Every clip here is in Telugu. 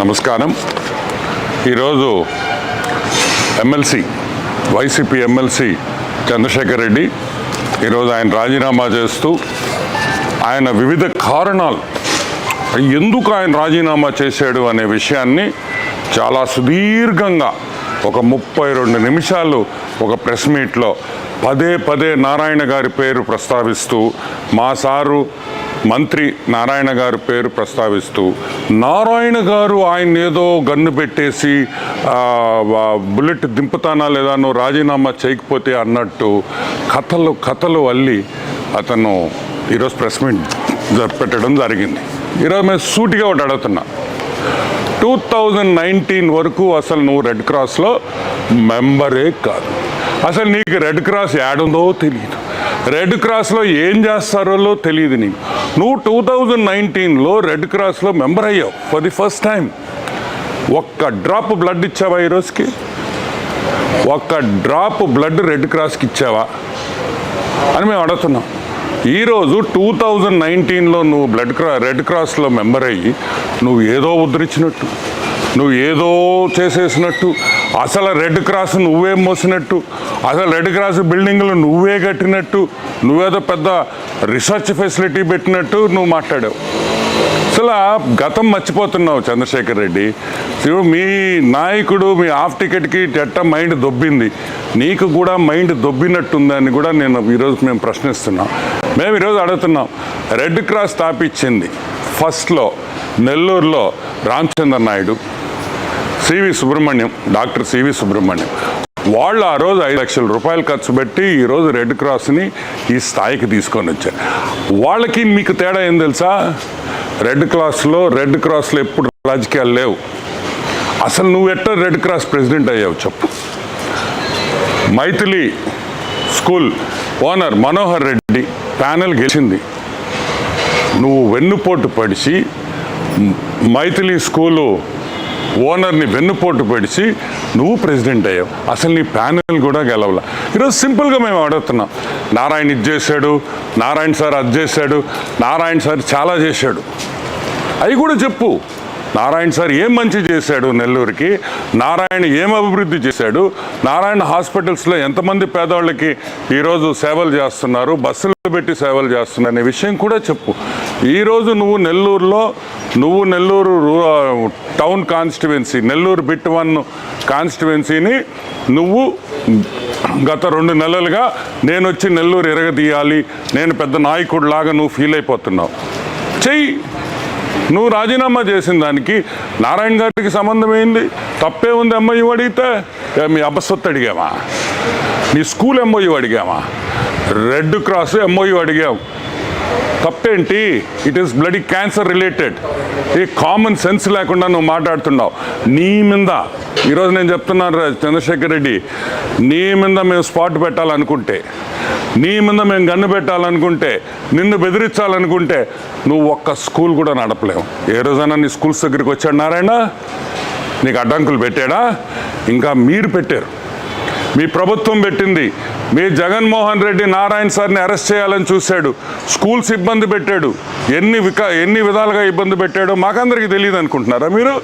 నమస్కారం. ఈరోజు MLC YCP MLC Chandrasekhar Reddy ఈరోజు ఆయన రాజీనామా చేస్తూ ఆయన వివిధ కారణాలు ఎందుకు ఆయన రాజీనామా చేశాడు అనే విషయాన్ని చాలా సుదీర్ఘంగా ఒక ముప్పై రెండు నిమిషాలు ఒక ప్రెస్ మీట్లో పదే పదే నారాయణ గారి పేరు ప్రస్తావిస్తూ మా సారు మంత్రి నారాయణ గారి పేరు ప్రస్తావిస్తూ నారాయణ గారు ఆయన ఏదో గన్ను పెట్టేసి బుల్లెట్ దింపుతానా లేదా నువ్వు రాజీనామా చేయకపోతే అన్నట్టు కథలు కథలు అల్లి అతను ఈరోజు ప్రెస్ మీట్ పెట్టడం జరిగింది. ఈరోజు మేము సూటిగా ఒకటి అడుగుతున్నా. టూ థౌజండ్ నైన్టీన్ వరకు అసలు నువ్వు రెడ్ క్రాస్లో మెంబరే కాదు. అసలు నీకు రెడ్ క్రాస్ యాడుందో తెలియదు రెడ్ క్రాస్లో ఏం చేస్తారో తెలియదు నీకు. నువ్వు టూ థౌజండ్ నైన్టీన్లో రెడ్ క్రాస్లో మెంబర్ అయ్యావు ఫర్ ది ఫస్ట్ టైం. ఒక్క డ్రాప్ బ్లడ్ ఇచ్చావా ఈ రోజుకి? ఒక్క డ్రాప్ బ్లడ్ రెడ్ క్రాస్కి ఇచ్చావా? అని మేము అడుగుతున్నాం. ఈరోజు టూ థౌజండ్ నైన్టీన్లో నువ్వు బ్లడ్ క్రా రెడ్ క్రాస్లో మెంబర్ అయ్యి నువ్వు ఏదో ఉద్ధరించినట్టు. నువ్వు ఏదో చేసేసినట్టు అసలు రెడ్ క్రాస్ నువ్వే మోసినట్టు అసలు రెడ్ క్రాస్ బిల్డింగ్లు నువ్వే కట్టినట్టు నువ్వేదో పెద్ద రీసెర్చ్ ఫెసిలిటీ పెట్టినట్టు నువ్వు మాట్లాడావు. అసలు గతం మర్చిపోతున్నావు చంద్రశేఖర్ రెడ్డి. మీ నాయకుడు మీ హాఫ్ టికెట్కి ఎట్ట మైండ్ దొబ్బింది? నీకు కూడా మైండ్ దొబ్బినట్టుందని కూడా నేను ఈరోజు మేము ప్రశ్నిస్తున్నాం. మేము ఈరోజు అడుగుతున్నాం రెడ్ క్రాస్ స్థాపించింది ఫస్ట్లో నెల్లూరులో Ramachandra Naidu CV Subrahmanyam doctor CV Subrahmanyam. వాళ్ళు ఆ రోజు ఐదు లక్షల రూపాయలు ఖర్చు పెట్టి ఈరోజు రెడ్ క్రాస్ని ఈ స్థాయికి తీసుకొని వచ్చారు. వాళ్ళకి మీకు తేడా ఏం తెలుసా? రెడ్ క్రాస్లో రెడ్ క్రాస్లో ఎప్పుడు రాజకీయాలు లేవు. అసలు నువ్వు ఎట్ట రెడ్ క్రాస్ ప్రెసిడెంట్ అయ్యావు చెప్పు. Maithili school owner Manohar Reddy panel గెలిచింది. నువ్వు వెన్నుపోటు పడిచి మైథిలి స్కూలు ఓనర్ని వెన్నుపోటు పడిచి నువ్వు ప్రెసిడెంట్ అయ్యావు. అసలు నీ ప్యానెల్ కూడా గెలవల. ఈరోజు సింపుల్గా మేము అడుగుతున్నాం నారాయణ ఇది చేశాడు నారాయణ సార్ అది చేశాడు నారాయణ సార్ చాలా చేశాడు. అవి కూడా చెప్పు. నారాయణ సార్ ఏం మంచి చేశాడు నెల్లూరుకి నారాయణ ఏం అభివృద్ధి చేశాడు నారాయణ హాస్పిటల్స్లో ఎంతమంది పేదవాళ్ళకి ఈరోజు సేవలు చేస్తున్నారు బస్సులు పెట్టి సేవలు చేస్తున్నారు అనే విషయం కూడా చెప్పు. ఈరోజు నువ్వు నెల్లూరులో నువ్వు నెల్లూరు రూ- town constituency Nellore bit one కాన్స్టిట్యువెన్సీని నువ్వు గత రెండు నెలలుగా నేను వచ్చి నెల్లూరు ఎరగదీయాలి నేను పెద్ద నాయకుడు లాగా నువ్వు ఫీల్ అయిపోతున్నావు. చెయ్యి. నువ్వు రాజీనామా చేసిన దానికి నారాయణ గారికి సంబంధం ఏంది? తప్పే ఉంది అమ్మాయి అడిగితే? మీ అబ్బసొత్తు అడిగామా నీ స్కూల్ ఎంఓయూ అడిగామా రెడ్ క్రాస్ ఎంఓయూ అడిగాం. తప్పేంటి? It is bloody cancer related ఈ కామన్ సెన్స్ లేకుండా నువ్వు మాట్లాడుతున్నావు. నీ మీద ఈరోజు నేను చెప్తున్నాను రా చంద్రశేఖర్ రెడ్డి నీ మీద మేము స్పాట్ పెట్టాలనుకుంటే నీ మీద మేము గన్ను పెట్టాలనుకుంటే నిన్ను బెదిరించాలనుకుంటే నువ్వు ఒక్క స్కూల్ కూడా నడపలేవు. ఏ రోజైనా నీ స్కూల్స్ దగ్గరికి వచ్చాడు నారాయణ? నీకు అడ్డంకులు పెట్టాడా? ఇంకా మీరు పెట్టారు. మీ ప్రభుత్వం పెట్టింది. మీ జగన్మోహన్ రెడ్డి నారాయణ సార్ని అరెస్ట్ చేయాలని చూశాడు. స్కూల్స్ ఇబ్బంది పెట్టాడు. ఎన్ని విక ఎన్ని విధాలుగా ఇబ్బంది పెట్టాడో మాకందరికీ తెలియదు అనుకుంటున్నారా మీరు?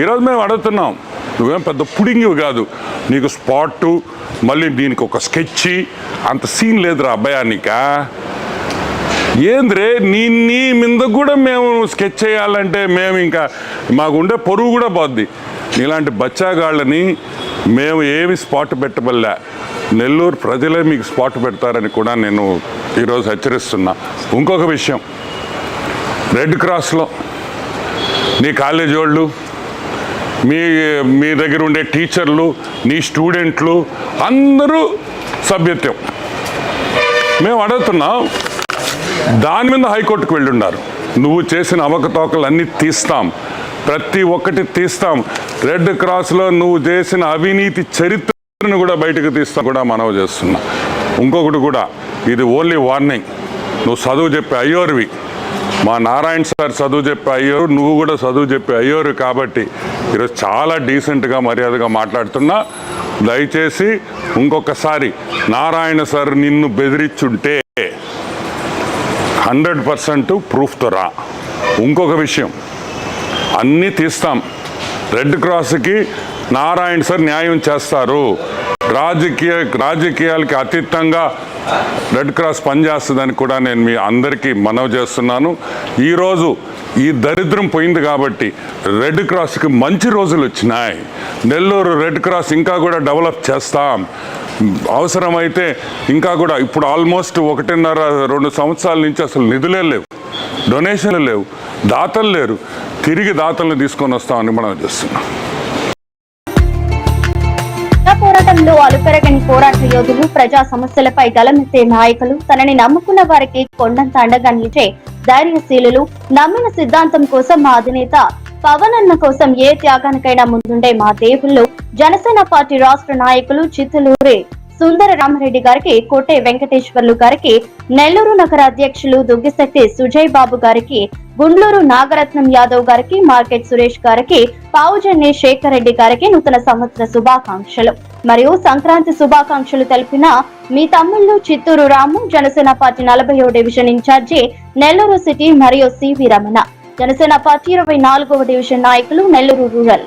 ఈరోజు మేము అడుగుతున్నాం. నువ్వేం పెద్ద పుడింగివి కాదు. నీకు స్పాటు మళ్ళీ దీనికి ఒక స్కెచ్ అంత సీన్ లేదురా అబ్బాయానికా ఏంద్రే నీ నీ మీద కూడా మేము స్కెచ్ చేయాలంటే మేము ఇంకా మాకుండే పొరుగు కూడా పోద్ది. ఇలాంటి బచ్చాగాళ్ళని మేము ఏమి స్పాట్ పెట్టబల్లా. నెల్లూరు ప్రజలే మీకు స్పాట్ పెడతారని కూడా నేను ఈరోజు హెచ్చరిస్తున్నా. ఇంకొక విషయం. రెడ్ క్రాస్లో నీ కాలేజీ వాళ్ళు మీ మీ దగ్గర ఉండే టీచర్లు నీ స్టూడెంట్లు అందరూ సభ్యత్వం. మేము అడుగుతున్నాం దాని మీద హైకోర్టుకు వెళ్ళున్నారు. నువ్వు చేసిన అవకతవకలు అన్నీ తీస్తాం. ప్రతి ఒక్కటి తీస్తాం. రెడ్ క్రాస్లో నువ్వు చేసిన అవినీతి చరిత్రను కూడా బయటకు తీస్తా కూడా మనవి చేస్తున్నా. ఇంకొకటి కూడా ఇది ఓన్లీ వార్నింగ్. నువ్వు చదువు చెప్పే అయ్యోరివి. మా నారాయణ సార్ చదువు చెప్పే అయ్యోరు నువ్వు కూడా చదువు చెప్పే అయ్యోరు కాబట్టి ఈరోజు చాలా డీసెంట్గా మర్యాదగా మాట్లాడుతున్నా. దయచేసి ఇంకొకసారి నారాయణ సార్ నిన్ను బెదిరించుంటే హండ్రెడ్ పర్సెంట్ ప్రూఫ్తో రా. ఇంకొక విషయం అన్నీ తీస్తాం. రెడ్ క్రాస్కి నారాయణ సార్ న్యాయం చేస్తారు. రాజకీయ రాజకీయాలకి అతీతంగా రెడ్ క్రాస్ పనిచేస్తుందని కూడా నేను మీ అందరికీ మనవి చేస్తున్నాను. ఈరోజు ఈ దరిద్రం పోయింది కాబట్టి రెడ్ క్రాస్కి మంచి రోజులు వచ్చినాయి. నెల్లూరు రెడ్ క్రాస్ ఇంకా కూడా డెవలప్ చేస్తాం. అవసరమైతే ఇంకా కూడా ఇప్పుడు ఆల్మోస్ట్ ఒకటిన్నర రెండు సంవత్సరాల నుంచి అసలు నిధులే లేవు. డొనేషన్లు లేవు. దాతలు లేరు. తిరిగి దాతలను తీసుకొని వస్తామని మనం చేస్తున్నాం. పోరాటంలో అలుపెరగని పోరాట యోధులు ప్రజా సమస్యలపై గలమెత్తే నాయకులు తనని నమ్ముకున్న వారికి కొండంత అండగా నిలిచే ధైర్యశీలులు నమ్మిన సిద్ధాంతం కోసం మా అధినేత పవన్ అన్న కోసం ఏ త్యాగానికైనా ముందుండే మా దేవుళ్ళు జనసేన పార్టీ రాష్ట్ర నాయకులు చిత్తలూరి సుందర రామరెడ్డి గారికి కోటే వెంకటేశ్వర్లు గారికి నెల్లూరు నగర అధ్యక్షులు దుగ్గిశక్తి సుజయ్ బాబు గారికి గుండ్లూరు నాగరత్నం యాదవ్ గారికి మార్కెట్ సురేష్ గారికి పావుజన్ని శేఖర్ రెడ్డి గారికి నూతన సంవత్సర శుభాకాంక్షలు. మరియు సంక్రాంతి శుభాకాంక్షలు తెలిపిన మీ తమ్ముళ్ళు చిత్తూరు రాము జనసేన పార్టీ నలభై డివిజన్ ఇన్ఛార్జి నెల్లూరు సిటీ మరియు సివి రమణ. జనసేన పార్టీ ఇరవై నాలుగవ డివిజన్ నాయకులు నెల్లూరు రూరల్.